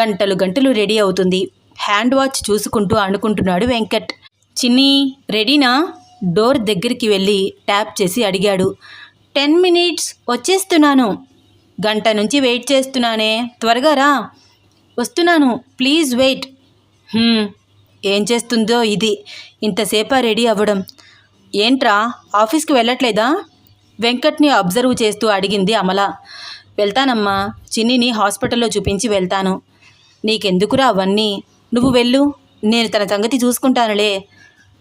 గంటలు గంటలు రెడీ అవుతుంది. హ్యాండ్ వాచ్ చూసుకుంటూ అనుకుంటున్నాడు వెంకట్. చిన్ని రెడీనా? డోర్ దగ్గరికి వెళ్ళి ట్యాప్ చేసి అడిగాడు. టెన్ మినిట్స్ వచ్చేస్తున్నాను. గంట నుంచి వెయిట్ చేస్తున్నానే. త్వరగా రా. వస్తున్నాను. Please wait. ఏం చేస్తుందో ఇది. ఇంతసేపా రెడీ అవ్వడం. ఏంట్రా? ఆఫీస్కి వెళ్ళట్లేదా? వెంకట్ని అబ్జర్వ్ చేస్తూ అడిగింది అమల. వెళ్తానమ్మా. చిన్నిని హాస్పిటల్లో చూపించి వెళ్తాను. నీకెందుకురా అవన్నీ? నువ్వు వెళ్ళు. నేను తన సంగతి చూసుకుంటానులే.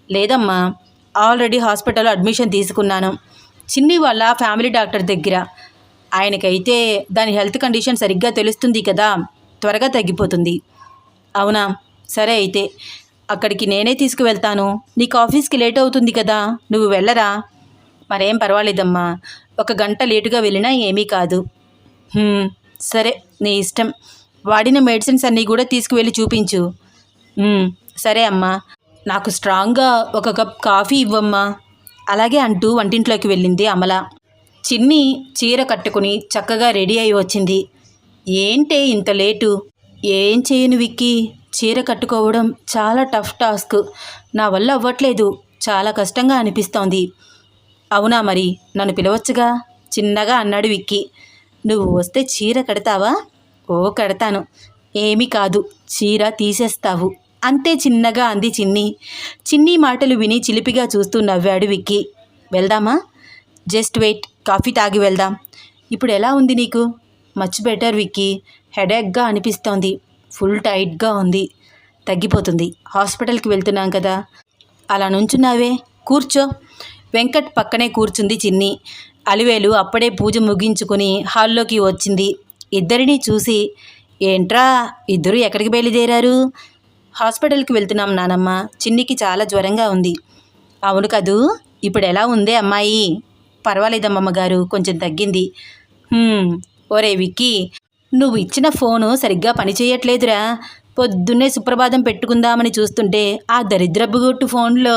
లేదమ్మా ఆల్రెడీ హాస్పిటల్లో అడ్మిషన్ తీసుకున్నాను. చిన్ని వాళ్ళ ఫ్యామిలీ డాక్టర్ దగ్గర. ఆయనకైతే దాని హెల్త్ కండిషన్ సరిగ్గా తెలుస్తుంది కదా. త్వరగా తగ్గిపోతుంది. అవునా? సరే అయితే అక్కడికి నేనే తీసుకువెళ్తాను. నీకు ఆఫీస్కి లేట్ అవుతుంది కదా. నువ్వు వెళ్ళరా? మరేం పర్వాలేదమ్మా. ఒక గంట లేటుగా వెళ్ళినా ఏమీ కాదు. సరే నీ ఇష్టం. వాడిన మెడిసిన్స్ అన్నీ కూడా తీసుకువెళ్ళి చూపించు. సరే అమ్మా. నాకు స్ట్రాంగ్గా ఒక కప్ కాఫీ ఇవ్వమ్మా. అలాగే అంటూ వంటింట్లోకి వెళ్ళింది అమల. చిన్ని చీర కట్టుకుని చక్కగా రెడీ అయి వచ్చింది. ఏంటే ఇంత లేటు? ఏం చేయను విక్కీ? చీర కట్టుకోవడం చాలా టఫ్ టాస్క్ నా వల్ల అవ్వట్లేదు. చాలా కష్టంగా అనిపిస్తోంది. అవునా మరి? నన్ను పిలవచ్చుగా? చిన్నగా అన్నాడు విక్కీ. నువ్వు వస్తే చీర కడతావా? ఓ కడతాను. ఏమీ కాదు చీర తీసేస్తావు. అంతే చిన్నగా అంది చిన్ని. చిన్ని మాటలు విని చిలిపిగా చూస్తూ నవ్వాడు విక్కీ. వెళ్దామా? జస్ట్ వెయిట్ కాఫీ తాగి వెళ్దాం. ఇప్పుడు ఎలా ఉంది నీకు? Much better Vicky. హెడేక్గా అనిపిస్తోంది. ఫుల్ టైట్గా ఉంది. తగ్గిపోతుంది. హాస్పిటల్కి వెళ్తున్నాం కదా. అలా నుంచున్నావే? కూర్చో. వెంకట్ పక్కనే కూర్చుంది చిన్ని. అలివేలు అప్పుడే పూజ ముగించుకుని హాల్లోకి వచ్చింది. ఇద్దరిని చూసి ఏంట్రా ఇద్దరు ఎక్కడికి బయలుదేరారు? హాస్పిటల్కి వెళ్తున్నాం నానమ్మ. చిన్నికి చాలా జ్వరంగా ఉంది. అవును కదూ. ఇప్పుడు ఎలా ఉందే అమ్మాయి? పర్వాలేదమ్మమ్మ గారు కొంచెం తగ్గింది. ఒరే విక్కీ నువ్వు ఇచ్చిన ఫోను సరిగ్గా పనిచేయట్లేదురా పొద్దున్నే సుప్రభాతం పెట్టుకుందామని చూస్తుంటే ఆ దరిద్రపు గొట్టు ఫోన్లో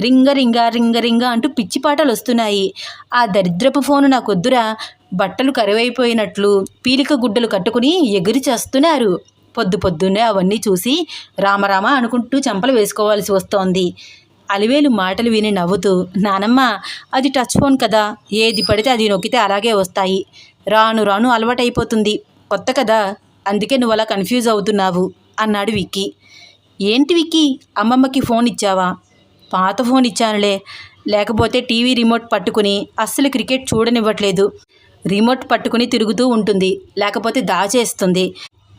రింగ రింగ రింగ రింగ అంటూ పిచ్చి పాటలు వస్తున్నాయి ఆ దరిద్రపు ఫోను నాకొద్దురా. బట్టలు కరువైపోయినట్లు పీలిక గుడ్డలు కట్టుకుని ఎగిరి చేస్తున్నారు. పొద్దు పొద్దున్నే అవన్నీ చూసి రామరామ అనుకుంటూ చెంపలు వేసుకోవాల్సి వస్తోంది. అలివేలు మాటలు విని నవ్వుతూ నానమ్మ అది టచ్ ఫోన్ కదా. ఏది పడితే అది నొక్కితే అలాగే వస్తాయి. రాను రాను అలవాటైపోతుంది. కొత్త కదా. అందుకే నువ్వు అలా కన్ఫ్యూజ్ అవుతున్నావు అన్నాడు విక్కీ. ఏంటి విక్కీ? అమ్మమ్మకి ఫోన్ ఇచ్చావా? పాత ఫోన్ ఇచ్చానులే. లేకపోతే టీవీ రిమోట్ పట్టుకుని అస్సలు క్రికెట్ చూడనివ్వట్లేదు. రిమోట్ పట్టుకుని తిరుగుతూ ఉంటుంది లేకపోతే దాచేస్తుంది.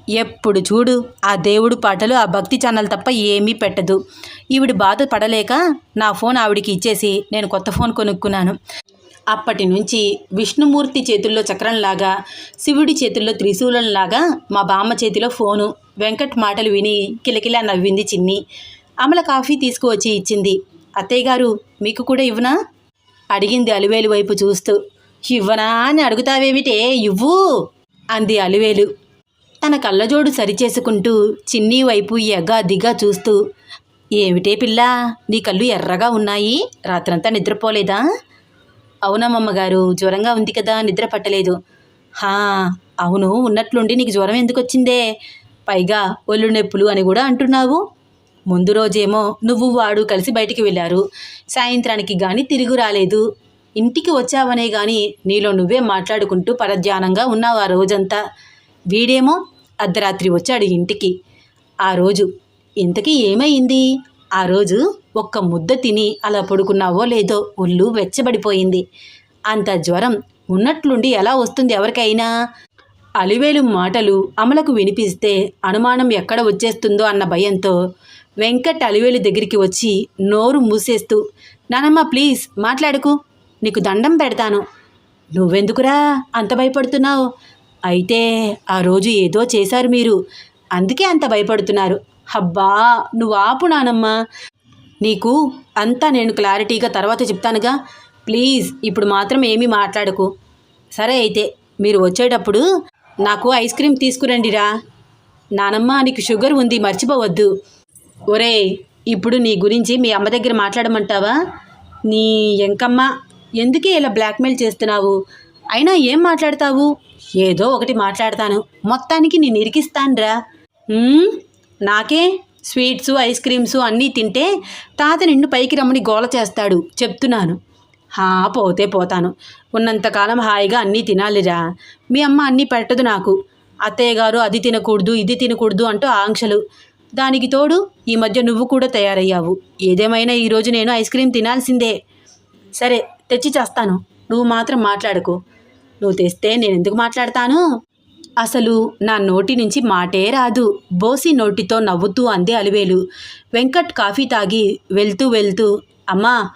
ఎప్పుడు చూడు ఆ దేవుడు పాటలు ఆ భక్తి ఛానల్ తప్ప ఏమీ పెట్టదు. ఈవిడ బాధ పడలేక నా ఫోన్ ఆవిడికి ఇచ్చేసి నేను కొత్త ఫోన్ కొనుక్కున్నాను. అప్పటి నుంచి విష్ణుమూర్తి చేతుల్లో చక్రంలాగా శివుడి చేతుల్లో త్రిశూలంలాగా మా బామ్మ చేతిలో ఫోను. వెంకట్ మాటలు విని కిలకిలా నవ్వింది చిన్ని. అమల కాఫీ తీసుకువచ్చి ఇచ్చింది. అత్తయ్య గారు మీకు కూడా ఇవ్వనా? అడిగింది అలివేలు వైపు చూస్తూ. ఇవ్వనా అని అడుగుతావేమిటే? ఇవ్వు! అంది అలివేలు. తన కళ్ళజోడు సరిచేసుకుంటూ చిన్ని వైపు ఎగాదిగా చూస్తూ ఏమిటే పిల్ల నీ కళ్ళు ఎర్రగా ఉన్నాయి రాత్రంతా నిద్రపోలేదా? అవునమ్మగారు జ్వరంగా ఉంది కదా నిద్ర పట్టలేదు. హా అవును ఉన్నట్లుండి నీకు జ్వరం ఎందుకు వచ్చిందే పైగా ఒళ్ళు నొప్పులు అని కూడా అంటున్నావు. ముందు రోజేమో నువ్వు వాడు కలిసి బయటికి వెళ్ళారు. సాయంత్రానికి కానీ తిరిగి రాలేదు. ఇంటికి వచ్చావనే గాని నీలో నువ్వే మాట్లాడుకుంటూ పరధ్యానంగా ఉన్నావు ఆ రోజంతా. వీడేమో అర్ధరాత్రి వచ్చాడు ఇంటికి. ఆ రోజు ఇంతకీ ఏమైంది? ఆ రోజు ఒక్క ముద్ద తిని అలా పడుకున్నావో లేదో ఒళ్ళు వెచ్చబడిపోయింది. అంత జ్వరం ఉన్నట్లుండి ఎలా వస్తుంది ఎవరికైనా? అలివేలు మాటలు అమలకు వినిపిస్తే అనుమానం ఎక్కడ వచ్చేస్తుందో అన్న భయంతో వెంకట్ అలివేలు దగ్గరికి వచ్చి నోరు మూసేస్తూ నానమ్మ ప్లీజ్ మాట్లాడుకు. నీకు దండం పెడతాను. నువ్వెందుకురా అంత భయపడుతున్నావు? అయితే ఆ రోజు ఏదో చేశారు మీరు. అందుకే అంత భయపడుతున్నారు. అబ్బా నువ్వు ఆపు నానమ్మా. నీకు అంతా నేను క్లారిటీగా తర్వాత చెప్తానుగా. ప్లీజ్ ఇప్పుడు మాత్రం ఏమీ మాట్లాడకు. సరే అయితే మీరు వచ్చేటప్పుడు నాకు ఐస్ క్రీమ్ తీసుకురండిరా. నానమ్మ నీకు షుగర్ ఉంది మర్చిపోవద్దు. ఒరేయ్ ఇప్పుడు నీ గురించి మీ అమ్మ దగ్గర మాట్లాడమంటావా? నీ ఎంకమ్మ ఎందుకే ఇలా బ్లాక్మెయిల్ చేస్తున్నావు? అయినా ఏం మాట్లాడతావు? ఏదో ఒకటి మాట్లాడతాను. మొత్తానికి నేను ఇరికిస్తానురా. నాకే స్వీట్స్ ఐస్ క్రీమ్స్ అన్నీ తింటే తాత నిన్ను పైకి రమ్మని గోల చేస్తాడు. చెప్తున్నాను. హా పోతే పోతాను. ఉన్నంతకాలం హాయిగా అన్నీ తినాలిరా. మీ అమ్మ అన్నీ పెట్టదు నాకు. అత్తయ్య గారు అది తినకూడదు ఇది తినకూడదు అంటూ ఆంక్షలు. దానికి తోడు ఈ మధ్య నువ్వు కూడా తయారయ్యావు. ఏదేమైనా ఈరోజు నేను ఐస్ క్రీమ్ తినాల్సిందే. సరే తెచ్చి చేస్తాను. నువ్వు మాత్రం మాట్లాడకు. నువ్వు తెస్తే నేను ఎందుకు మాట్లాడతాను? అసలు నా నోటి నుంచి మాటే రాదు. బోసి నోటితో నవ్వుతూ అందే అలివేలు. వెంకట్ కాఫీ తాగి వెళ్తూ వెళ్తూ అమ్మా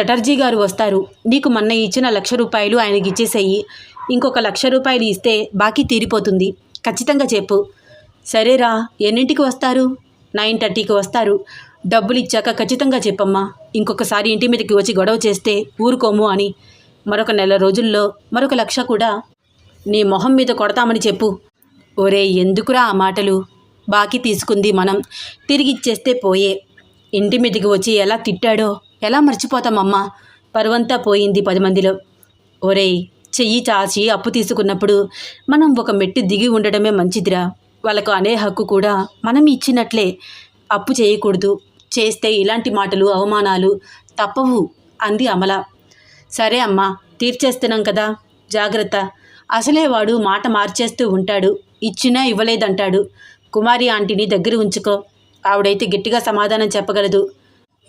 చటర్జీ గారు వస్తారు. నీకు మొన్న ఇచ్చిన లక్ష రూపాయలు ఆయనకి ఇచ్చేసేయి. ఇంకొక లక్ష రూపాయలు ఇస్తే బాకీ తీరిపోతుంది. ఖచ్చితంగా చెప్పు. సరేరా ఎన్నింటికి వస్తారు? నైన్ థర్టీకి వస్తారు. డబ్బులు ఇచ్చాక ఖచ్చితంగా చెప్పమ్మా. ఇంకొకసారి ఇంటి మీదకి వచ్చి గొడవ చేస్తే ఊరుకోము అని. మరొక నెల రోజుల్లో మరొక లక్ష కూడా నీ మొహం మీద కొడతామని చెప్పు. ఒరే ఎందుకురా ఆ మాటలు? బాకీ తీసుకుంది మనం. తిరిగి ఇచ్చేస్తే పోయే. ఇంటి మీదకి వచ్చి ఎలా తిట్టాడో ఎలా మర్చిపోతామమ్మా. పరువంతా పోయింది పది మందిలో. ఒరేయ్ చెయ్యి చాచి అప్పు తీసుకున్నప్పుడు మనం ఒక మెట్టు దిగి ఉండడమే మంచిదిరా. వాళ్ళకు అనే హక్కు కూడా మనం ఇచ్చినట్లే. అప్పు చేయకూడదు. చేస్తే ఇలాంటి మాటలు అవమానాలు తప్పవు అంది అమల. సరే అమ్మా తీర్చేస్తున్నాం కదా జాగ్రత్త. అసలే వాడు మాట మార్చేస్తూ ఉంటాడు ఇచ్చినా ఇవ్వలేదంటాడు. కుమారి ఆంటీని దగ్గర ఉంచుకో ఆవిడైతే గట్టిగా సమాధానం చెప్పగలదు.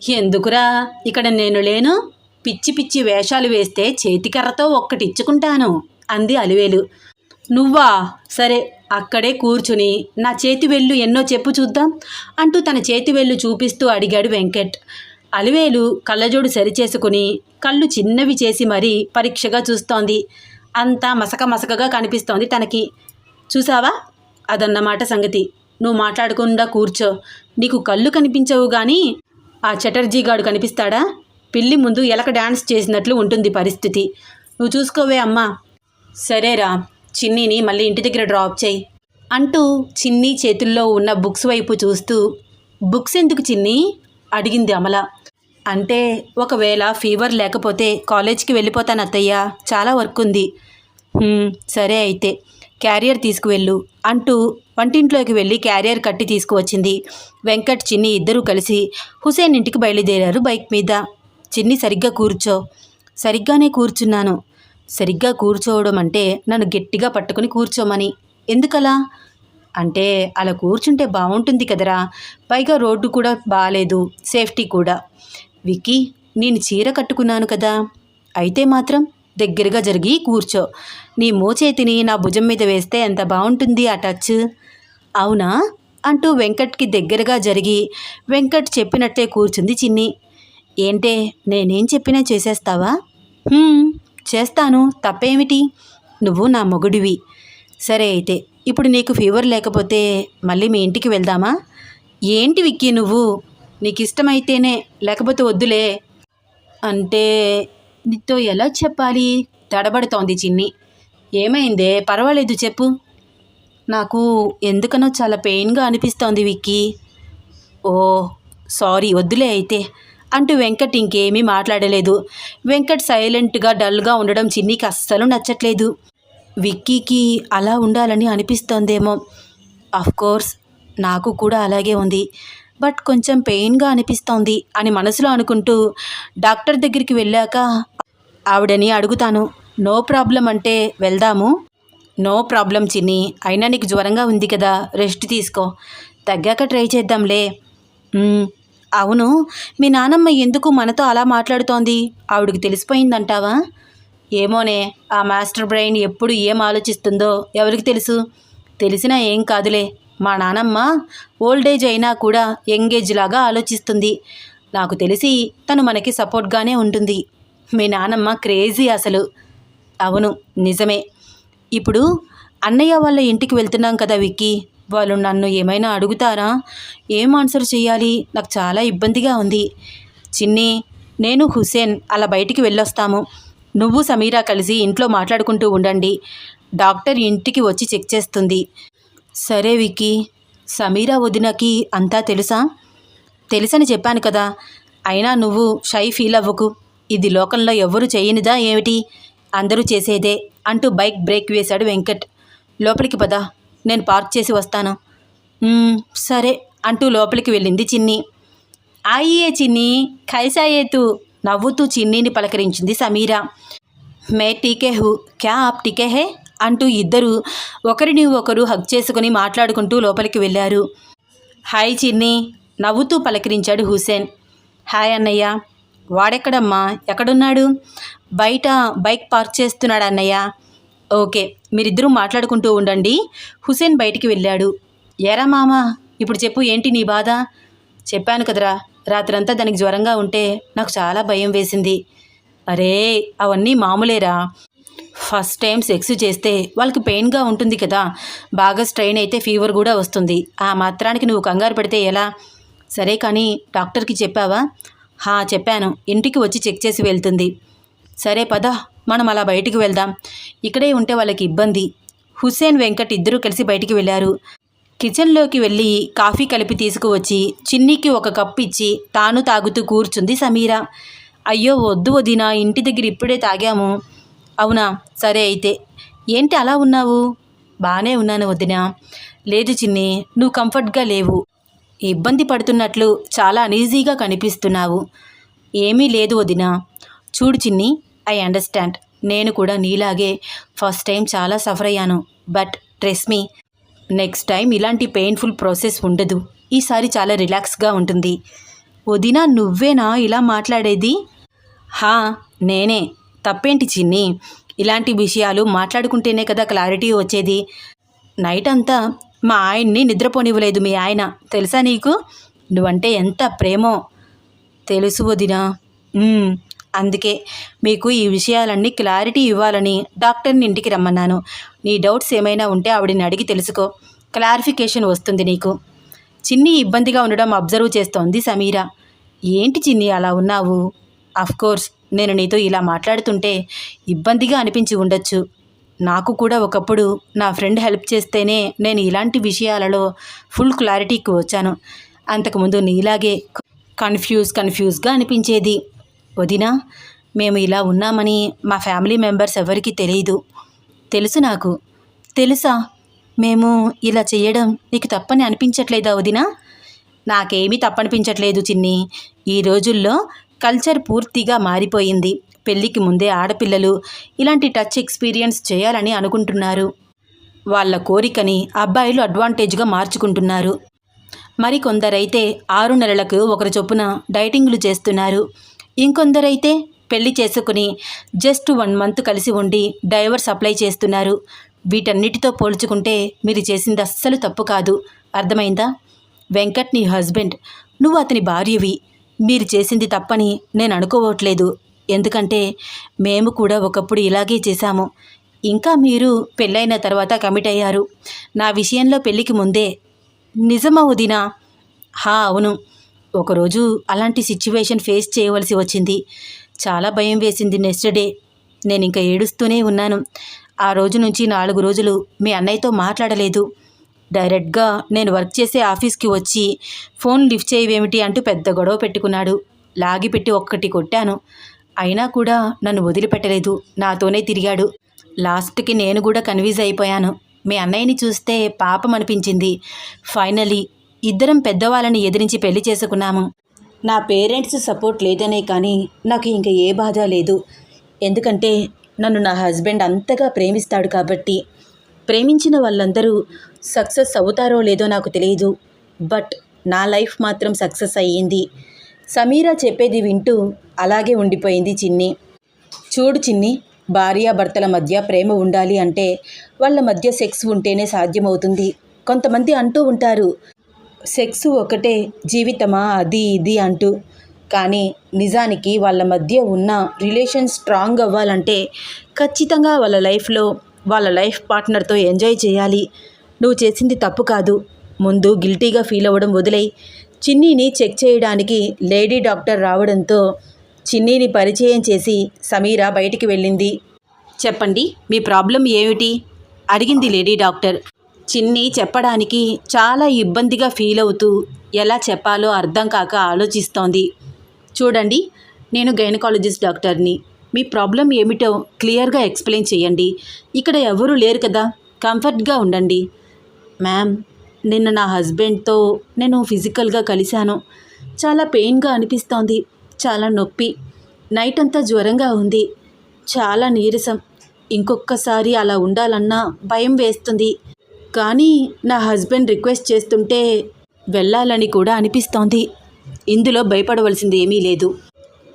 ఎందుకురా ఇక్కడ నేను లేను? పిచ్చి పిచ్చి వేషాలు వేస్తే చేతికర్రతో ఒక్కటిచ్చుకుంటాను అంది అలివేలు. నువ్వా? సరే అక్కడే కూర్చుని నా చేతి వెళ్ళు ఎన్నో చెప్పు చూద్దాం? అంటూ తన చేతి వెళ్ళు చూపిస్తూ అడిగాడు వెంకట్. అలివేలు కళ్ళజోడు సరిచేసుకుని కళ్ళు చిన్నవి చేసి మరీ పరీక్షగా చూస్తోంది. అంతా మసక మసకగా కనిపిస్తోంది తనకి. చూసావా? అదన్నమాట సంగతి. నువ్వు మాట్లాడకుండా కూర్చో. నీకు కళ్ళు కనిపించవు కానీ ఆ చటర్జీ గాడు కనిపిస్తాడా? పిల్లి ముందు ఎలక డాన్స్ చేసినట్లు ఉంటుంది పరిస్థితి. నువ్వు చూసుకోవే అమ్మా. సరేరా. చిన్నీని మళ్ళీ ఇంటి దగ్గర డ్రాప్ చేయి అంటూ చిన్ని చేతుల్లో ఉన్న బుక్స్ వైపు చూస్తూ బుక్స్ ఎందుకు చిన్ని? అడిగింది అమల. అంటే ఒకవేళ ఫీవర్ లేకపోతే కాలేజ్కి వెళ్ళిపోతాను అత్తయ్య చాలా వర్క్ ఉంది. సరే అయితే క్యారియర్ తీసుకువెళ్ళు అంటూ వంటింట్లోకి వెళ్ళి క్యారియర్ కట్టి తీసుకువచ్చింది. వెంకట్ చిన్ని ఇద్దరూ కలిసి హుసేన్ ఇంటికి బయలుదేరారు బైక్ మీద. చిన్ని సరిగ్గా కూర్చో. సరిగ్గానే కూర్చున్నాను. సరిగ్గా కూర్చోవడం అంటే నన్ను గట్టిగా పట్టుకుని కూర్చోమని. ఎందుకలా? అంటే అలా కూర్చుంటే బాగుంటుంది కదరా. పైగా రోడ్డు కూడా బాగాలేదు సేఫ్టీ కూడా. విక్కీ నేను చీర కట్టుకున్నాను కదా. అయితే మాత్రం దగ్గరగా జరిగి కూర్చో. నీ మోచేతిని నా భుజం మీద వేస్తే ఎంత బాగుంటుంది ఆ టచ్? అవునా? అంటూ వెంకట్కి దగ్గరగా జరిగి వెంకట్ చెప్పినట్టే కూర్చుంది చిన్ని. ఏంటే నేనేం చెప్పినా చేసేస్తావా? చేస్తాను తప్పేమిటి? నువ్వు నా మొగుడివి. సరే అయితే ఇప్పుడు నీకు ఫీవర్ లేకపోతే మళ్ళీ మీ ఇంటికి వెళ్దామా? ఏంటి విక్కీ నువ్వు? నీకు ఇష్టమైతేనే లేకపోతే వద్దులే. అంటే నీతో ఎలా చెప్పాలి? తడబడుతోంది చిన్ని. ఏమైందే? పర్వాలేదు చెప్పు. నాకు ఎందుకనో చాలా పెయిన్గా అనిపిస్తోంది విక్కీ. ఓ సారీ వద్దులే అయితే. అంటూ వెంకట్ ఇంకేమీ మాట్లాడలేదు. వెంకట్ సైలెంట్గా డల్గా ఉండడం చిన్నికి అస్సలు నచ్చట్లేదు. విక్కీకి అలా ఉండాలని అనిపిస్తోందేమో. కోర్స్ నాకు కూడా అలాగే ఉంది. బట్ కొంచెం పెయిన్గా అనిపిస్తోంది అని మనసులో అనుకుంటూ డాక్టర్ దగ్గరికి వెళ్ళాక ఆవిడని అడుగుతాను. నో ప్రాబ్లం అంటే వెళ్దాము. నో ప్రాబ్లం చిన్ని అయినా నీకు జ్వరంగా ఉంది కదా రెస్ట్ తీసుకో. తగ్గాక ట్రై చేద్దాంలే. అవును మీ నానమ్మ ఎందుకు మనతో అలా మాట్లాడుతోంది? ఆవిడికి తెలిసిపోయిందంటావా? ఏమోనే ఆ మాస్టర్ బ్రెయిన్ ఎప్పుడు ఏం ఆలోచిస్తుందో ఎవరికి తెలుసు? తెలిసినా ఏం కాదులే. మా నానమ్మ ఓల్డ్ ఏజ్ అయినా కూడా యంగేజ్ లాగా ఆలోచిస్తుంది. నాకు తెలిసి తను మనకి సపోర్ట్గానే ఉంటుంది. మీ నానమ్మ క్రేజీ అసలు. అవును నిజమే. ఇప్పుడు అన్నయ్య వాళ్ళ ఇంటికి వెళ్తున్నాం కదా విక్కీ. వాళ్ళు నన్ను ఏమైనా అడుగుతారా? ఏం ఆన్సర్ చేయాలి నాకు చాలా ఇబ్బందిగా ఉంది. చిన్ని నేను హుసేన్ అలా బయటికి వెళ్ళొస్తాము. నువ్వు సమీరా కలిసి ఇంట్లో మాట్లాడుకుంటూ ఉండండి. డాక్టర్ ఇంటికి వచ్చి చెక్ చేస్తుంది. సరే విక్కీ సమీరా వదినకి అంతా తెలుసా? తెలుసని చెప్పాను కదా. అయినా నువ్వు షై ఫీల్ అవ్వకు. ఇది లోకంలో ఎవ్వరూ చేయనిదా ఏమిటి? అందరూ చేసేదే అంటూ బైక్ బ్రేక్ వేశాడు వెంకట్. లోపలికి పదా. నేను పార్క్ చేసి వస్తాను. సరే అంటూ లోపలికి వెళ్ళింది చిన్ని. ఆయియే చిన్ని ఖైసాయేతు నవ్వుతూ చిన్నీని పలకరించింది సమీరా. మే టీకే హు క్యా ఆప్ టీకే హే? అంటూ ఇద్దరు ఒకరిని ఒకరు హగ్ చేసుకుని మాట్లాడుకుంటూ లోపలికి వెళ్ళారు. హాయ్ చిన్ని నవ్వుతూ పలకరించాడు హుసేన్. హాయ్ అన్నయ్య. వాడెక్కడమ్మా? ఎక్కడున్నాడు? బయట బైక్ పార్క్ చేస్తున్నాడు అన్నయ్య? ఓకే. మీరిద్దరూ మాట్లాడుకుంటూ ఉండండి. హుసేన్ బయటికి వెళ్ళాడు. ఏరా మామ ఇప్పుడు చెప్పు ఏంటి నీ బాధ? చెప్పాను కదరా రాత్రంతా దానికి జ్వరంగా ఉంటే నాకు చాలా భయం వేసింది. అరే అవన్నీ మామూలేరా? ఫస్ట్ టైం సెక్స్ చేస్తే వాళ్ళకి పెయిన్గా ఉంటుంది కదా బాగా స్ట్రెయిన్ అయితే ఫీవర్ కూడా వస్తుంది. ఆ మాత్రానికి నువ్వు కంగారు పడితే ఎలా? సరే కానీ డాక్టర్కి చెప్పావా? హా చెప్పాను. ఇంటికి వచ్చి చెక్ చేసి వెళ్తుంది. సరే పద. మనం అలా బయటికి వెళ్దాం. ఇక్కడే ఉంటే వాళ్ళకి ఇబ్బంది. హుస్సేన్ వెంకట్ ఇద్దరూ కలిసి బయటికి వెళ్ళారు. కిచెన్లోకి వెళ్ళి కాఫీ కలిపి తీసుకువచ్చి చిన్నికి ఒక కప్పు ఇచ్చి తాను తాగుతూ కూర్చుంది సమీర. అయ్యో వద్దు వదినా ఇంటి దగ్గర ఇప్పుడే తాగాము. అవునా? సరే అయితే. ఏంటి అలా ఉన్నావు? బాగానే ఉన్నాను వదినా. లేదు చిన్ని నువ్వు కంఫర్ట్గా లేవు. ఇబ్బంది పడుతున్నట్లు చాలా అనీజీగా కనిపిస్తున్నావు. ఏమీ లేదు వదినా. చూడు చిన్ని ఐ అండర్స్టాండ్. నేను కూడా నీలాగే ఫస్ట్ టైం చాలా సఫర్ అయ్యాను. But trust me next time ఇలాంటి పెయిన్ఫుల్ ప్రాసెస్ ఉండదు. ఈసారి చాలా రిలాక్స్గా ఉంటుంది. వదినా నువ్వేనా ఇలా మాట్లాడేది? హా నేనే. తప్పేంటి చిన్ని? ఇలాంటి విషయాలు మాట్లాడుకుంటేనే కదా క్లారిటీ వచ్చేది. నైట్ అంతా మా ఆయన్ని నిద్రపోనివ్వలేదు మీ ఆయన. తెలుసా నీకు? నువ్వంటే ఎంత ప్రేమో. తెలుసు వదినా. అందుకే మీకు ఈ విషయాలన్నీ క్లారిటీ ఇవ్వాలని డాక్టర్ని ఇంటికి రమ్మన్నాను. నీ డౌట్స్ ఏమైనా ఉంటే ఆవిడని అడిగి తెలుసుకో. క్లారిఫికేషన్ వస్తుంది నీకు. చిన్ని ఇబ్బందిగా ఉండడం అబ్జర్వ్ చేస్తోంది సమీరా. ఏంటి చిన్ని అలా ఉన్నావు? కోర్స్ నేను నీతో ఇలా మాట్లాడుతుంటే ఇబ్బందిగా అనిపించి ఉండొచ్చు. నాకు కూడా ఒకప్పుడు నా ఫ్రెండ్ హెల్ప్ చేస్తేనే నేను ఇలాంటి విషయాలలో ఫుల్ క్లారిటీకి వచ్చాను. అంతకుముందు నీలాగే కన్ఫ్యూజ్ కన్ఫ్యూజ్గా అనిపించేది. వదినా మేము ఇలా ఉన్నామని మా ఫ్యామిలీ మెంబర్స్ ఎవరికీ తెలియదు తెలుసు నాకు. తెలుసా? మేము ఇలా చేయడం నీకు తప్పని అనిపించట్లేదా వదినా? నాకేమీ తప్పనిపించట్లేదు చిన్ని. ఈ రోజుల్లో కల్చర్ పూర్తిగా మారిపోయింది. పెళ్ళికి ముందే ఆడపిల్లలు ఇలాంటి టచ్ ఎక్స్పీరియన్స్ చేయాలని అనుకుంటున్నారు. వాళ్ళ కోరికని అబ్బాయిలు అడ్వాంటేజ్గా మార్చుకుంటున్నారు. మరికొందరైతే ఆరు నెలలకు ఒకరు చొప్పున డైటింగ్లు చేస్తున్నారు. ఇంకొందరైతే పెళ్ళి చేసుకుని జస్ట్ వన్ మంత్ కలిసి ఉండి డైవర్స్ అప్లై చేస్తున్నారు. వీటన్నిటితో పోల్చుకుంటే మీరు చేసింది అస్సలు తప్పు కాదు. అర్థమైందా? వెంకట్ నీ హస్బెండ్. నువ్వు అతని భార్యవి. మీరు చేసింది తప్పని నేను అనుకోవట్లేదు. ఎందుకంటే మేము కూడా ఒకప్పుడు ఇలాగే చేశాము. ఇంకా మీరు పెళ్ళైన తర్వాత కమిట్ అయ్యారు. నా విషయంలో పెళ్ళికి ముందే. నిజమవుదినా హా అవును. ఒకరోజు అలాంటి సిచ్యువేషన్ ఫేస్ చేయవలసి వచ్చింది. చాలా భయం వేసింది నెక్స్ట్ డే. నేను ఇంకా ఏడుస్తూనే ఉన్నాను. ఆ రోజు నుంచి నాలుగు రోజులు మీ అన్నయ్యతో మాట్లాడలేదు. డైరెక్ట్గా నేను వర్క్ చేసే ఆఫీస్కి వచ్చి ఫోన్ లిఫ్ట్ చేయవేమిటి అంటూ పెద్ద గొడవ పెట్టుకున్నాడు. లాగిపెట్టి ఒక్కటి కొట్టాను. అయినా కూడా నన్ను వదిలిపెట్టలేదు. నాతోనే తిరిగాడు. లాస్ట్కి నేను కూడా కన్విజ్ అయిపోయాను. మీ అన్నయ్యని చూస్తే పాపం అనిపించింది ఫైనలీ ఇద్దరం పెద్దవాళ్ళని ఎదిరించి పెళ్ళి చేసుకున్నాము. నా పేరెంట్స్ సపోర్ట్ లేదనే కానీ నాకు ఇంక ఏ బాధ లేదు. ఎందుకంటే నన్ను నా హస్బెండ్ అంతగా ప్రేమిస్తాడు కాబట్టి. ప్రేమించిన వాళ్ళందరూ సక్సెస్ అవుతారో లేదో నాకు తెలియదు బట్ నా లైఫ్ మాత్రం సక్సెస్ అయ్యింది. సమీరా చెప్పేది వింటూ అలాగే ఉండిపోయింది చిన్ని. చూడు చిన్ని భార్యాభర్తల మధ్య ప్రేమ ఉండాలి అంటే వాళ్ళ మధ్య సెక్స్ ఉంటేనే సాధ్యమవుతుంది. కొంతమంది అంటూ ఉంటారు సెక్స్ ఒకటే జీవితమా? అది ఇది అంటూ. కానీ నిజానికి వాళ్ళ మధ్య ఉన్న రిలేషన్ స్ట్రాంగ్ అవ్వాలంటే ఖచ్చితంగా వాళ్ళ లైఫ్లో వాళ్ళ లైఫ్ పార్ట్నర్తో ఎంజాయ్ చేయాలి. నువ్వు చేసింది తప్పు కాదు. ముందు గిల్టీగా ఫీల్ అవ్వడం వదిలేయి. చిన్నీని చెక్ చేయడానికి లేడీ డాక్టర్ రావడంతో చిన్నీని పరిచయం చేసి సమీర బయటికి వెళ్ళింది. చెప్పండి మీ ప్రాబ్లం ఏమిటి? అడిగింది లేడీ డాక్టర్. చిన్ని చెప్పడానికి చాలా ఇబ్బందిగా ఫీల్ అవుతూ ఎలా చెప్పాలో అర్థం కాక ఆలోచిస్తోంది. చూడండి నేను గైనకాలజిస్ట్ డాక్టర్ని. మీ ప్రాబ్లం ఏమిటో క్లియర్గా ఎక్స్ప్లెయిన్ చేయండి. ఇక్కడ ఎవరూ లేరు కదా కంఫర్ట్గా ఉండండి. మ్యామ్ నిన్న నా హస్బెండ్తో నేను ఫిజికల్గా కలిశాను. చాలా పెయిన్గా అనిపిస్తోంది చాలా నొప్పి. నైట్ అంతా జ్వరంగా ఉంది చాలా నీరసం. ఇంకొకసారి అలా ఉండాలన్నా భయం వేస్తుంది. కానీ నా హస్బెండ్ రిక్వెస్ట్ చేస్తుంటే వెళ్ళాలని కూడా అనిపిస్తోంది. ఇందులో భయపడవలసింది ఏమీ లేదు.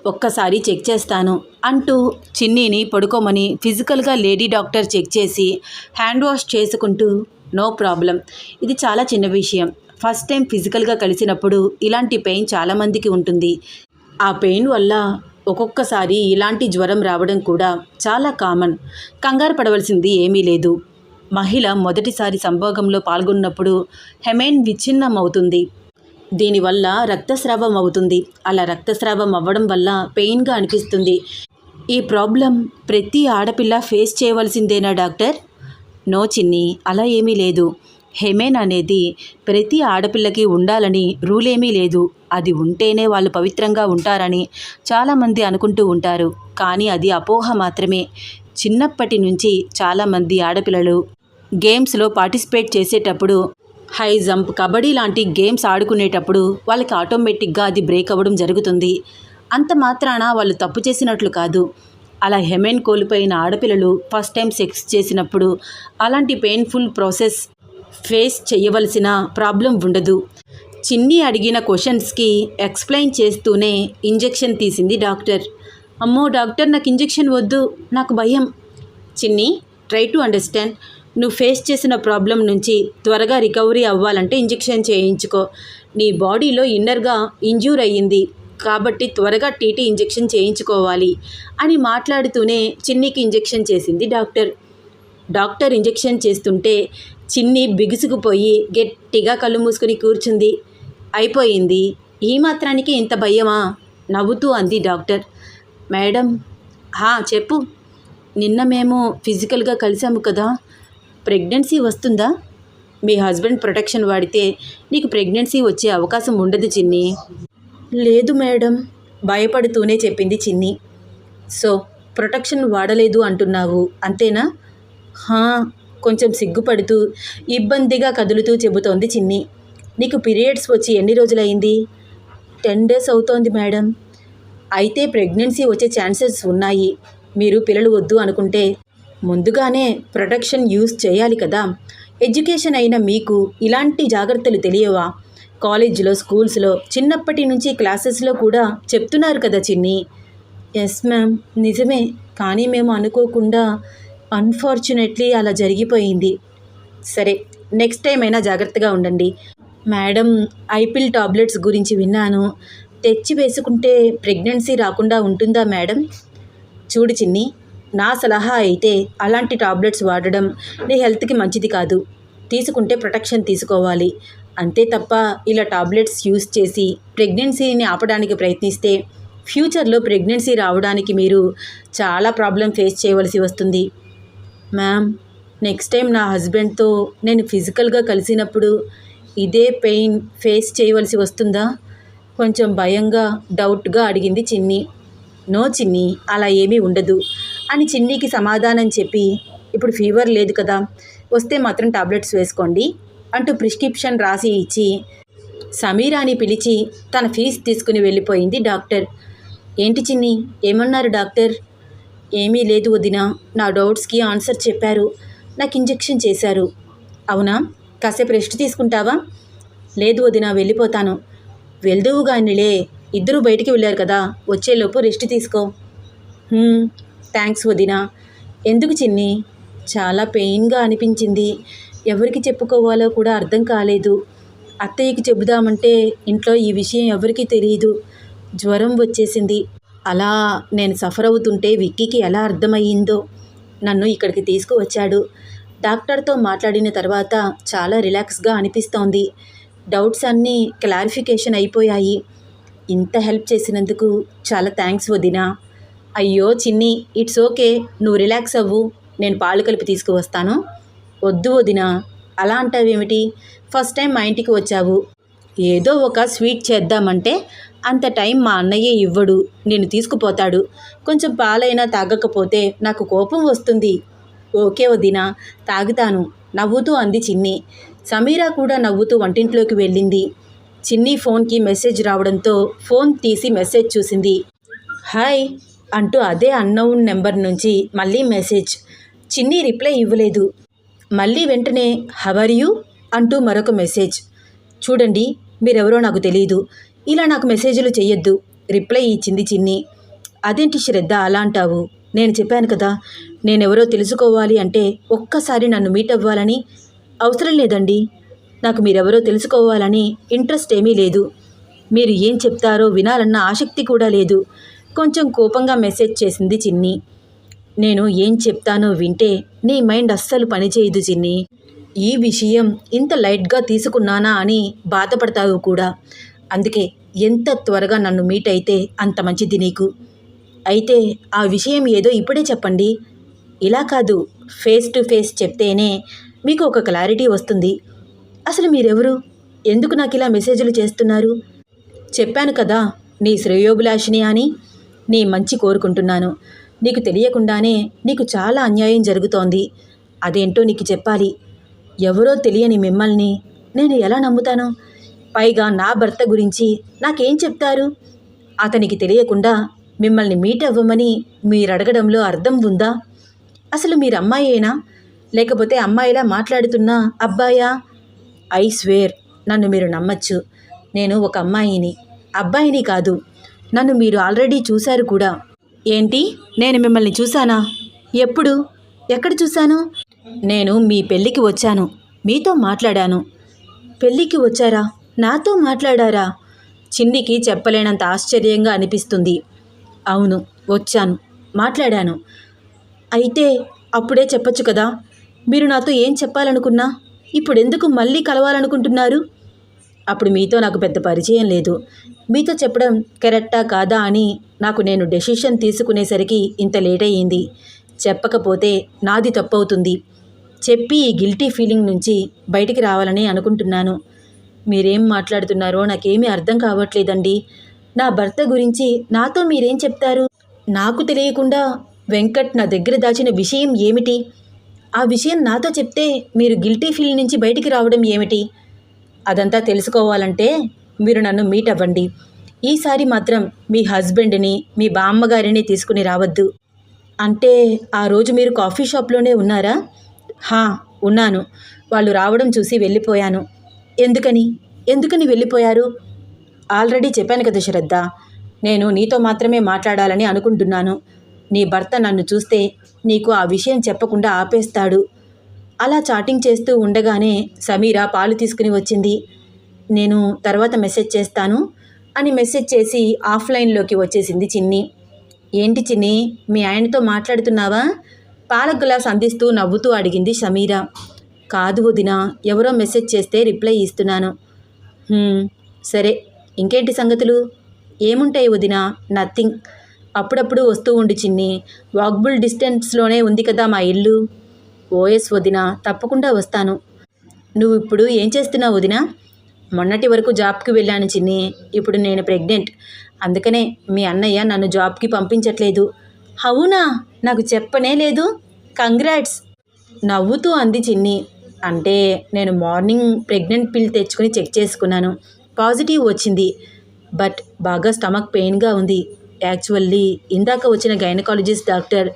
ఒక్కసారి చెక్ చేస్తాను అంటూ చిన్నీని పడుకోమని ఫిజికల్గా లేడీ డాక్టర్ చెక్ చేసి హ్యాండ్ వాష్ చేసుకుంటూ నో ప్రాబ్లం. ఇది చాలా చిన్న విషయం. ఫస్ట్ టైం ఫిజికల్గా కలిసినప్పుడు ఇలాంటి పెయిన్ చాలామందికి ఉంటుంది. ఆ పెయిన్ వల్ల ఒక్కొక్కసారి ఇలాంటి జ్వరం రావడం కూడా చాలా కామన్. కంగారు పడవలసింది ఏమీ లేదు. మహిళ మొదటిసారి సంభోగంలో పాల్గొన్నప్పుడు హెమెన్ విచ్ఛిన్నం అవుతుంది దీనివల్ల రక్తస్రావం అవుతుంది. అలా రక్తస్రావం అవ్వడం వల్ల పెయిన్గా అనిపిస్తుంది. ఈ ప్రాబ్లం ప్రతి ఆడపిల్ల ఫేస్ చేయవలసిందేనా డాక్టర్? నో చిన్ని అలా ఏమీ లేదు. హెమెన్ అనేది ప్రతి ఆడపిల్లకి ఉండాలని రూల్ ఏమీ లేదు. అది ఉంటేనే వాళ్ళు పవిత్రంగా ఉంటారని చాలామంది అనుకుంటూ ఉంటారు. కానీ అది అపోహ మాత్రమే. చిన్నప్పటి నుంచి చాలామంది ఆడపిల్లలు గేమ్స్లో పార్టిసిపేట్ చేసేటప్పుడు హై జంప్ కబడ్డీ లాంటి గేమ్స్ ఆడుకునేటప్పుడు వాళ్ళకి ఆటోమేటిక్గా అది బ్రేక్ అవ్వడం జరుగుతుంది. అంత మాత్రాన వాళ్ళు తప్పు చేసినట్లు కాదు. అలా హెమెన్ కోల్పోయిన ఆడపిల్లలు ఫస్ట్ టైం సెక్స్ చేసినప్పుడు అలాంటి పెయిన్ఫుల్ ప్రాసెస్ ఫేస్ చేయవలసిన ప్రాబ్లం ఉండదు. చిన్ని అడిగిన క్వశ్చన్స్కి ఎక్స్ప్లెయిన్ చేస్తూనే ఇంజెక్షన్ తీసింది డాక్టర్. అమ్మో డాక్టర్ నాకు ఇంజెక్షన్ వద్దు నాకు భయం. Chinni try to understand. నువ్వు ఫేస్ చేసిన ప్రాబ్లం నుంచి త్వరగా రికవరీ అవ్వాలంటే ఇంజెక్షన్ చేయించుకో. నీ బాడీలో ఇన్నర్గా ఇంజ్యూర్ అయ్యింది. కాబట్టి త్వరగా టీటీ ఇంజెక్షన్ చేయించుకోవాలి అని మాట్లాడుతూనే చిన్నికి ఇంజెక్షన్ చేసింది డాక్టర్. డాక్టర్ ఇంజెక్షన్ చేస్తుంటే చిన్ని బిగుసుకుపోయి గట్టిగా కళ్ళు మూసుకుని కూర్చుంది. అయిపోయింది. ఈ మాత్రానికి ఇంత భయమా? నవ్వుతూ అంది డాక్టర్. మేడం హా చెప్పు. నిన్న మేము ఫిజికల్గా కలిసాము కదా. ప్రెగ్నెన్సీ వస్తుందా? మీ హస్బెండ్ ప్రొటెక్షన్ వాడితే నీకు ప్రెగ్నెన్సీ వచ్చే అవకాశం ఉండదు చిన్ని. లేదు మేడం భయపడుతూనే చెప్పింది చిన్ని. సో ప్రొటెక్షన్ వాడలేదు అంటున్నావు అంతేనా? హా కొంచెం సిగ్గుపడుతూ ఇబ్బందిగా కదులుతూ చెబుతోంది చిన్ని. నీకు పీరియడ్స్ వచ్చి ఎన్ని రోజులైంది టెన్ డేస్ అవుతోంది మేడం. అయితే ప్రెగ్నెన్సీ వచ్చే ఛాన్సెస్ ఉన్నాయి. మీరు పిల్లలు వద్దు అనుకుంటే ముందుగానే ప్రొటెక్షన్ యూస్ చేయాలి కదా. ఎడ్యుకేషన్ అయిన మీకు ఇలాంటి జాగ్రత్తలు తెలియవా? కాలేజీలో స్కూల్స్లో చిన్నప్పటి నుంచి క్లాసెస్లో కూడా చెప్తున్నారు కదా చిన్ని. ఎస్ మ్యామ్ నిజమే. కానీ మేము అనుకోకుండా అన్ఫార్చునేట్లీ అలా జరిగిపోయింది. సరే నెక్స్ట్ టైం అయినా జాగ్రత్తగా ఉండండి. మేడం ఐపిల్ టాబ్లెట్స్ గురించి విన్నాను. తెచ్చి వేసుకుంటే ప్రెగ్నెన్సీ రాకుండా ఉంటుందా మేడం? చూడు చిన్ని. నా సలహా అయితే అలాంటి టాబ్లెట్స్ వాడడం నీ హెల్త్కి మంచిది కాదు. తీసుకుంటే ప్రొటెక్షన్ తీసుకోవాలి. అంతే తప్ప ఇలా టాబ్లెట్స్ యూస్ చేసి ప్రెగ్నెన్సీని ఆపడానికి ప్రయత్నిస్తే ఫ్యూచర్లో ప్రెగ్నెన్సీ రావడానికి మీరు చాలా ప్రాబ్లం ఫేస్ చేయవలసి వస్తుంది. మ్యామ్ నెక్స్ట్ టైం నా హస్బెండ్తో నేను ఫిజికల్గా కలిసినప్పుడు ఇదే పెయిన్ ఫేస్ చేయవలసి వస్తుందా? కొంచెం భయంగా డౌట్గా అడిగింది చిన్ని. నో చిన్ని అలా ఏమీ ఉండదు అని చిన్నికి సమాధానం చెప్పి ఇప్పుడు ఫీవర్ లేదు కదా వస్తే మాత్రం టాబ్లెట్స్ వేసుకోండి అంటూ ప్రిస్క్రిప్షన్ రాసి ఇచ్చి సమీరాని పిలిచి తన ఫీజు తీసుకుని వెళ్ళిపోయింది డాక్టర్. ఏంటి చిన్ని ఏమన్నారు డాక్టర్? ఏమీ లేదు వదిన నా డౌట్స్కి ఆన్సర్ చెప్పారు. నాకు ఇంజెక్షన్ చేశారు. అవునా? కాసేపు రెస్ట్ తీసుకుంటావా? లేదు వదిన వెళ్ళిపోతాను. వెళ్దువుగానిలే ఇద్దరూ బయటికి వెళ్ళారు కదా వచ్చేలోపు రెస్ట్ తీసుకో. థ్యాంక్స్ వదిన. ఎందుకు చిన్ని? చాలా పెయిన్గా అనిపించింది. ఎవరికి చెప్పుకోవాలో కూడా అర్థం కాలేదు. అత్తయ్యకి చెబుదామంటే ఇంట్లో ఈ విషయం ఎవరికీ తెలియదు జ్వరం వచ్చేసింది. అలా నేను సఫర్ అవుతుంటే విక్కీకి ఎలా అర్థమయ్యిందో నన్ను ఇక్కడికి తీసుకువచ్చాడు. డాక్టర్తో మాట్లాడిన తర్వాత చాలా రిలాక్స్గా అనిపిస్తోంది. డౌట్స్ అన్నీ క్లారిఫికేషన్ అయిపోయాయి. ఇంత హెల్ప్ చేసినందుకు చాలా థ్యాంక్స్ వదినా. అయ్యో చిన్ని ఇట్స్ ఓకే నువ్వు రిలాక్స్ అవ్వు నేను పాలు కలిపి తీసుకువస్తాను. వద్దు వదినా అలా అంటావేమిటి? ఫస్ట్ టైం మా ఇంటికి వచ్చావు. ఏదో ఒక స్వీట్ చేద్దామంటే అంత టైం మా అన్నయ్య ఇవ్వడు నేను తీసుకుపోతాడు. కొంచెం పాలైనా తాగకపోతే నాకు కోపం వస్తుంది. ఓకే వదినా తాగుతాను నవ్వుతూ అంది చిన్ని. సమీరా కూడా నవ్వుతూ వంటింట్లోకి వెళ్ళింది. చిన్ని ఫోన్కి మెసేజ్ రావడంతో ఫోన్ తీసి మెసేజ్ చూసింది. హాయ్ అంటూ అదే అన్నౌన్ నెంబర్ నుంచి మళ్ళీ మెసేజ్. చిన్ని రిప్లై ఇవ్వలేదు. మళ్ళీ వెంటనే హవర్ యూ? అంటూ మరొక మెసేజ్. చూడండి మీరెవరో నాకు తెలియదు ఇలా నాకు మెసేజ్లు చెయ్యొద్దు రిప్లై ఇచ్చింది చిన్ని. అదేంటి శ్రద్ధ అలా అంటావు? నేను చెప్పాను కదా నేనెవరో తెలుసుకోవాలి అంటే ఒక్కసారి నన్ను మీట్ అవ్వాలని అవసరం లేదండి. నాకు మీరెవరో తెలుసుకోవాలని ఇంట్రెస్ట్ ఏమీ లేదు. మీరు ఏం చెప్తారో వినాలన్న ఆసక్తి కూడా లేదు. కొంచెం కోపంగా మెసేజ్ చేసింది చిన్ని. నేను ఏం చెప్తానో వింటే నీ మైండ్ అస్సలు పనిచేయదు చిన్ని. ఈ విషయం ఇంత లైట్గా తీసుకున్నానా అని బాధపడతావు కూడా. అందుకే ఎంత త్వరగా నన్ను మీట్ అయితే అంత మంచిది నీకు. అయితే ఆ విషయం ఏదో ఇప్పుడే చెప్పండి. ఇలా కాదు ఫేస్ టు ఫేస్ చెప్తేనే మీకు ఒక క్లారిటీ వస్తుంది. అసలు మీరెవరు? ఎందుకు నాకు ఇలా మెసేజ్లు చేస్తున్నారు? చెప్పాను కదా నీ శ్రేయోభిలాషిని అని. నీ మంచి కోరుకుంటున్నాను. నీకు తెలియకుండానే నీకు చాలా అన్యాయం జరుగుతోంది. అదేంటో నీకు చెప్పాలి. ఎవరో తెలియని మిమ్మల్ని నేను ఎలా నమ్ముతాను? పైగా నా భర్త గురించి నాకేం చెప్తారు? అతనికి తెలియకుండా మిమ్మల్ని మీట్ అవ్వమని మీరు అడగడంలో అర్థం ఉందా? అసలు మీరు అమ్మాయేనా లేకపోతే అమ్మాయిలా మాట్లాడుతున్న అబ్బాయా? ఐ స్వేర్ నన్ను మీరు నమ్మచ్చు. నేను ఒక అమ్మాయిని. అబ్బాయిని కాదు నన్ను మీరు ఆల్రెడీ చూశారు కూడా. ఏంటి? నేను మిమ్మల్ని చూశానా? ఎప్పుడు? ఎక్కడ చూశాను? నేను మీ పెళ్ళికి వచ్చాను. మీతో మాట్లాడాను. పెళ్ళికి వచ్చారా? నాతో మాట్లాడారా? చిన్నికి చెప్పలేనంత ఆశ్చర్యంగా అనిపిస్తుంది. అవును వచ్చాను మాట్లాడాను. అయితే అప్పుడే చెప్పొచ్చు కదా? మీరు నాతో ఏం చెప్పాలనుకున్నా? ఇప్పుడు ఎందుకు మళ్ళీ కలవాలనుకుంటున్నారు? అప్పుడు మీతో నాకు పెద్ద పరిచయం లేదు. మీతో చెప్పడం కరెక్టా కాదా అని నాకు నేను డెసిషన్ తీసుకునేసరికి ఇంత లేట్ అయ్యింది. చెప్పకపోతే నాది తప్పవుతుంది. చెప్పి ఈ గిల్టీ ఫీలింగ్ నుంచి బయటికి రావాలని అనుకుంటున్నాను. మీరేం మాట్లాడుతున్నారో నాకేమీ అర్థం కావట్లేదండి. నా భర్త గురించి నాతో మీరేం చెప్తారు? నాకు తెలియకుండా వెంకట్ నా దగ్గర దాచిన విషయం ఏమిటి? ఆ విషయం నాతో చెప్తే మీరు గిల్టీ ఫీల్ నుంచి బయటికి రావడం ఏమిటి? అదంతా తెలుసుకోవాలంటే మీరు నన్ను మీట్ అవ్వండి. ఈసారి మాత్రం మీ హస్బెండ్ని మీ బామ్మగారిని తీసుకుని రావద్దు. అంటే ఆ రోజు మీరు కాఫీ షాప్లోనే ఉన్నారా? హా ఉన్నాను. వాళ్ళు రావడం చూసి వెళ్ళిపోయాను. ఎందుకని? ఎందుకని వెళ్ళిపోయారు? ఆల్రెడీ చెప్పాను కదా శ్రద్ధ. నేను నీతో మాత్రమే మాట్లాడాలని అనుకుంటున్నాను. నీ భర్త నన్ను చూస్తే నీకు ఆ విషయం చెప్పకుండా ఆపేస్తాడు. అలా చాటింగ్ చేస్తూ ఉండగానే సమీర పాలు తీసుకుని వచ్చింది. నేను తర్వాత మెసేజ్ చేస్తాను అని మెసేజ్ చేసి ఆఫ్లైన్లోకి వచ్చేసింది చిన్ని. ఏంటి చిన్ని మీ ఆయనతో మాట్లాడుతున్నావా? పాల గ్లాస్ అందిస్తూ నవ్వుతూ అడిగింది సమీర. కాదు వదిన ఎవరో మెసేజ్ చేస్తే రిప్లై ఇస్తున్నాను. సరే ఇంకేంటి సంగతులు? ఏముంటాయి వదిన? నథింగ్. అప్పుడప్పుడు వస్తూ ఉండి చిన్ని. వాక్బుల్ డిస్టెన్స్లోనే ఉంది కదా మా ఇల్లు. ఓఎస్ వదిన తప్పకుండా వస్తాను. నువ్వు ఇప్పుడు ఏం చేస్తున్నావు వదిన? మొన్నటి వరకు జాబ్కి వెళ్ళాను చిన్ని. ఇప్పుడు నేను ప్రెగ్నెంట్. అందుకనే మీ అన్నయ్య నన్ను జాబ్కి పంపించట్లేదు. అవునా? నాకు చెప్పనే లేదు. కంగ్రాట్స్! నవ్వుతూ అంది చిన్ని. అంటే నేను మార్నింగ్ ప్రెగ్నెంట్ పిల్ తెచ్చుకుని చెక్ చేసుకున్నాను. పాజిటివ్ వచ్చింది. బట్ బాగా స్టమక్ పెయిన్గా ఉంది. యాక్చువల్లీ ఇందాక వచ్చిన గైనకాలజిస్ట్ డాక్టర్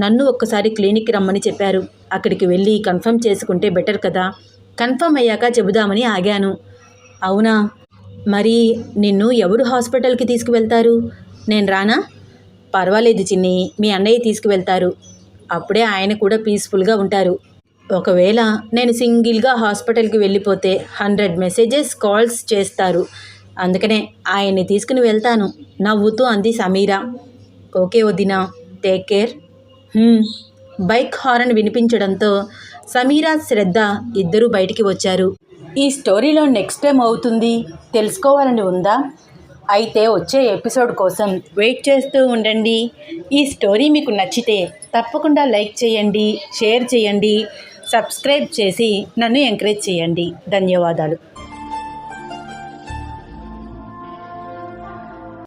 నన్ను ఒక్కసారి క్లినిక్కి రమ్మని చెప్పారు. అక్కడికి వెళ్ళి కన్ఫర్మ్ చేసుకుంటే బెటర్ కదా. కన్ఫర్మ్ అయ్యాక చెబుదామని ఆగాను. అవునా? మరి నిన్ను ఎవరు హాస్పిటల్కి తీసుకువెళ్తారు? నేను రానా? పర్వాలేదు చిన్ని మీ అన్నయ్య తీసుకువెళ్తారు. అప్పుడే ఆయన కూడా పీస్ఫుల్గా ఉంటారు. ఒకవేళ నేను సింగిల్గా హాస్పిటల్కి వెళ్ళిపోతే హండ్రెడ్ మెసేజెస్ కాల్స్ చేస్తారు. అందుకనే ఆయన్ని తీసుకుని వెళ్తాను నవ్వుతూ అంది సమీరా. ఓకే వదినా టేక్ కేర్ బైక్ హారన్ వినిపించడంతో సమీరా శ్రద్ధ ఇద్దరూ బయటికి వచ్చారు. ఈ స్టోరీలో నెక్స్ట్ టైం అవుతుంది తెలుసుకోవాలని ఉందా? అయితే వచ్చే ఎపిసోడ్ కోసం వెయిట్ చేస్తూ ఉండండి. ఈ స్టోరీ మీకు నచ్చితే తప్పకుండా లైక్ చేయండి షేర్ చేయండి సబ్స్క్రైబ్ చేసి నన్ను ఎంకరేజ్ చేయండి. ధన్యవాదాలు.